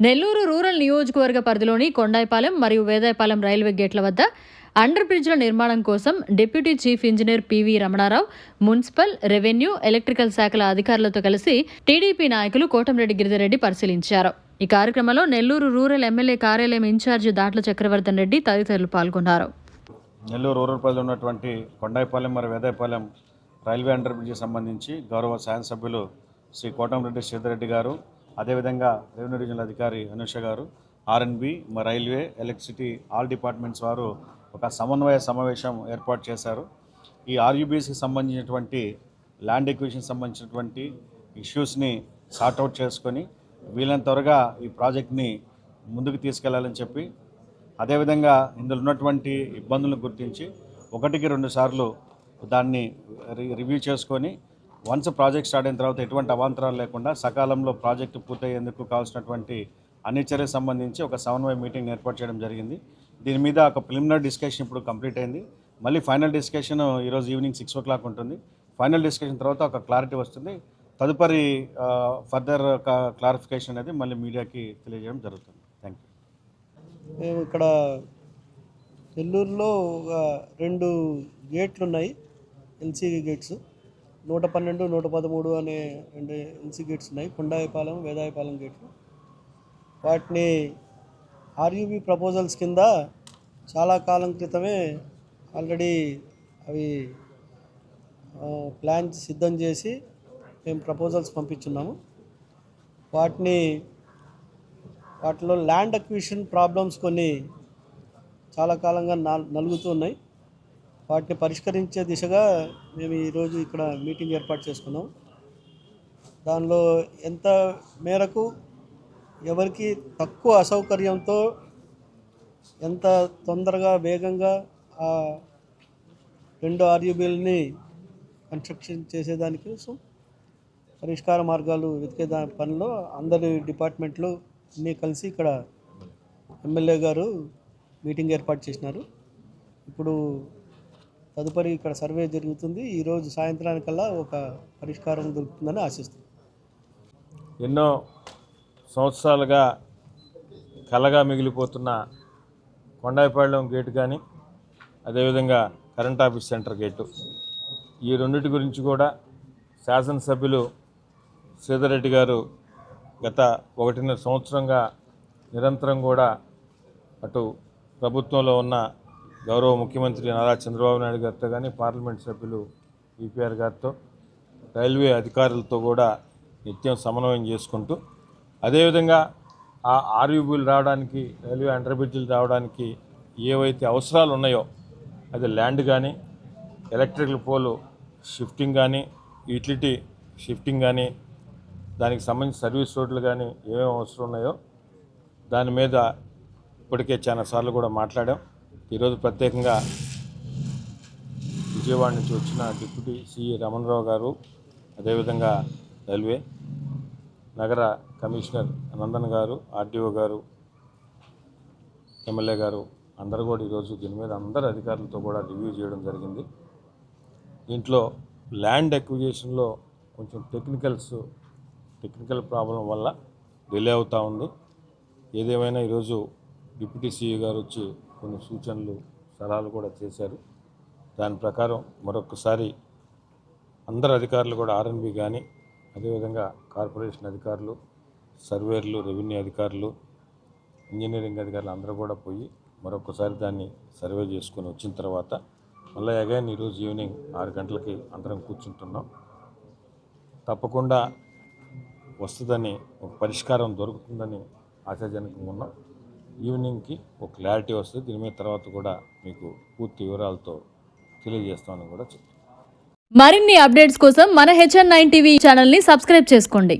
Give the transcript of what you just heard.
Nellore rural నియోజకవర్గ పరిధిలోని కొండాయిపాలెం మరియు వేదాయపాలెం రైల్వే గేట్ల వద్ద అండర్ బ్రిడ్జ్ల నిర్మాణం కోసం deputy chief engineer P V Ramanarao municipal revenue electrical శాఖల అధికారులతో కలిసి టీడీపీ నాయకులు కోటంరెడ్డి గిరిజరెడ్డి పరిశీలించారు. ఈ కార్యక్రమంలో నెల్లూరు రూరల్ ఎమ్మెల్యే కార్యాలయం ఇన్ఛార్జి దాట్ల చక్రవర్ధన్ రెడ్డి తదితరులు పాల్గొన్నారు. నెల్లూరు రూరల్ పరిధిలో ఉన్నటువంటి కొండాయిపాలెం మరియు వేదాయపాలెం రైల్వే అండర్ బ్రిడ్జ్కి సంబంధించి గౌరవ శాసనసభ్యులు శ్రీ కోటంరెడ్డి శ్రీధర్రెడ్డి గారు అదేవిధంగా రెవెన్యూ రీజనల్ అధికారి అనుష గారు ఆర్ఎన్బి మా రైల్వే ఎలక్ట్రిసిటీ ఆల్ డిపార్ట్మెంట్స్ వారు ఒక సమన్వయ సమావేశం ఏర్పాటు చేశారు. ఈ ఆర్యూబీఎస్కి సంబంధించినటువంటి ల్యాండ్ ఎక్విజిషన్ సంబంధించినటువంటి ఇష్యూస్ని సార్ట్అవుట్ చేసుకొని వీలైన త్వరగా ఈ ప్రాజెక్ట్ని ముందుకు తీసుకెళ్ళాలని చెప్పి అదేవిధంగా ఇందులో ఉన్నటువంటి ఇబ్బందులను గుర్తించి ఒకటికి రెండు సార్లు దాన్ని రి- రివ్యూ చేసుకొని వన్స్ ప్రాజెక్ట్ స్టార్ట్ అయిన తర్వాత ఎటువంటి అవాంతరాలు లేకుండా సకాలంలో ప్రాజెక్టు పూర్తయ్యేందుకు కావాల్సినటువంటి అన్ని చర్యలకు సంబంధించి ఒక సమన్వయ మీటింగ్ ఏర్పాటు చేయడం జరిగింది. దీని మీద ఒక ప్రిలిమినరీ డిస్కషన్ ఇప్పుడు కంప్లీట్ అయింది. మళ్ళీ ఫైనల్ డిస్కషన్ ఈరోజు ఈవినింగ్ సిక్స్ ఓ క్లాక్ ఉంటుంది. ఫైనల్ డిస్కషన్ తర్వాత ఒక క్లారిటీ వస్తుంది. తదుపరి ఫర్దర్ ఒక క్లారిఫికేషన్ అనేది మళ్ళీ మీడియాకి తెలియజేయడం జరుగుతుంది. Thank you. మేము ఇక్కడ నెల్లూరులో రెండు గేట్లు ఉన్నాయి ఎల్సీ గేట్స్. నూట పన్నెండు నూట పదమూడు అనే రెండు ఎల్సీ గేట్స్ ఉన్నాయి. కొండాయపాలెం వేదాయపాలెం గేట్లు. వాటిని ఆర్యూబీ ప్రపోజల్స్ కింద చాలా కాలం క్రితమే ఆల్రెడీ అవి ప్లాన్ సిద్ధం చేసి మేము ప్రపోజల్స్ పంపించున్నాము. వాటిని వాటిలో ల్యాండ్ అక్విజిషన్ ప్రాబ్లమ్స్ కొన్ని చాలా కాలంగా నల్- నలుగుతూ ఉన్నాయి. వాటిని పరిష్కరించే దిశగా మేము ఈరోజు ఇక్కడ మీటింగ్ ఏర్పాటు చేసుకున్నాం. దానిలో ఎంత మేరకు ఎవరికి తక్కువ అసౌకర్యంతో ఎంత తొందరగా వేగంగా ఆ రెండు ఆర్యూబీలని కన్స్ట్రక్షన్ చేసేదాని కోసం పరిష్కార మార్గాలు వెతికే దాని పనిలో అందరి డిపార్ట్మెంట్లు అన్నీ కలిసి ఇక్కడ ఎమ్మెల్యే గారు మీటింగ్ ఏర్పాటు చేసినారు. ఇప్పుడు తదుపరి ఇక్కడ సర్వే జరుగుతుంది. ఈరోజు సాయంత్రానికల్లా ఒక పరిష్కారం దొరుకుతుందని ఆశిస్తున్నాం. ఎన్నో సంవత్సరాలుగా కలగా మిగిలిపోతున్న కొండాయిపాళ్యం గేటు కానీ అదేవిధంగా కరెంట్ ఆఫీస్ సెంటర్ గేటు. ఈ రెండింటి గురించి కూడా శాసనసభ్యులు శ్రీధర్రెడ్డి గారు గత ఒకటిన్నర సంవత్సరంగా నిరంతరం కూడా అటు ప్రభుత్వంలో ఉన్న గౌరవ ముఖ్యమంత్రి నారా చంద్రబాబు నాయుడు గారితో కానీ పార్లమెంట్ సభ్యులు ఈపీఆర్ గారితో రైల్వే అధికారులతో కూడా నిత్యం సమన్వయం చేసుకుంటూ అదేవిధంగా ఆ ఆర్యూబీలు రావడానికి రైల్వే అండర్బ్రిడ్జిలు రావడానికి ఏవైతే అవసరాలు ఉన్నాయో అది ల్యాండ్ కానీ ఎలక్ట్రికల్ పోలు షిఫ్టింగ్ కానీ యూటిలిటీ షిఫ్టింగ్ కానీ దానికి సంబంధించిన సర్వీస్ రోడ్లు కానీ ఏమేమి అవసరం ఉన్నాయో దాని మీద ఇప్పటికే చాలా సార్లు కూడా మాట్లాడాం. ఈరోజు ప్రత్యేకంగా విజయవాడ నుంచి వచ్చిన డిప్యూటీ సిఈ రమణరావు గారు అదేవిధంగా రైల్వే నగర కమిషనర్ నందన్ గారు ఆర్డీఓ గారు ఎమ్మెల్యే గారు అందరు కూడా ఈరోజు దీని మీద అందరు అధికారులతో కూడా రివ్యూ చేయడం జరిగింది. దీంట్లో ల్యాండ్ ఎక్విజేషన్లో కొంచెం టెక్నికల్స్ టెక్నికల్ ప్రాబ్లం వల్ల డిలే అవుతూ ఉంది. ఏదేమైనా ఈరోజు డిప్యూటీ సీఈ గారు వచ్చి కొన్ని సూచనలు సలహాలు కూడా చేశారు. దాని ప్రకారం మరొకసారి అందరు అధికారులు కూడా ఆర్ఎన్బి కానీ అదేవిధంగా కార్పొరేషన్ అధికారులు సర్వేర్లు రెవెన్యూ అధికారులు ఇంజనీరింగ్ అధికారులు అందరూ కూడా పోయి మరొకసారి దాన్ని సర్వే చేసుకొని వచ్చిన తర్వాత మళ్ళీ అగైన్ ఈరోజు ఈవినింగ్ ఆరు గంటలకి అందరం కూర్చుంటున్నాం. తప్పకుండా వస్తుందని ఒక పరిష్కారం దొరుకుతుందని ఆశాజనకంగా ఉన్నాం. ఈవినింగ్కి ఒక క్లారిటీ వస్తుంది. దీని మీద తర్వాత కూడా మీకు పూర్తి వివరాలతో తెలియజేస్తామని కూడా చెప్తాను మరిన్ని అప్డేట్స్ కోసం మన హెచ్ఎన్ నైన్ టీవీ ఛానల్ని సబ్స్క్రైబ్ చేసుకోండి.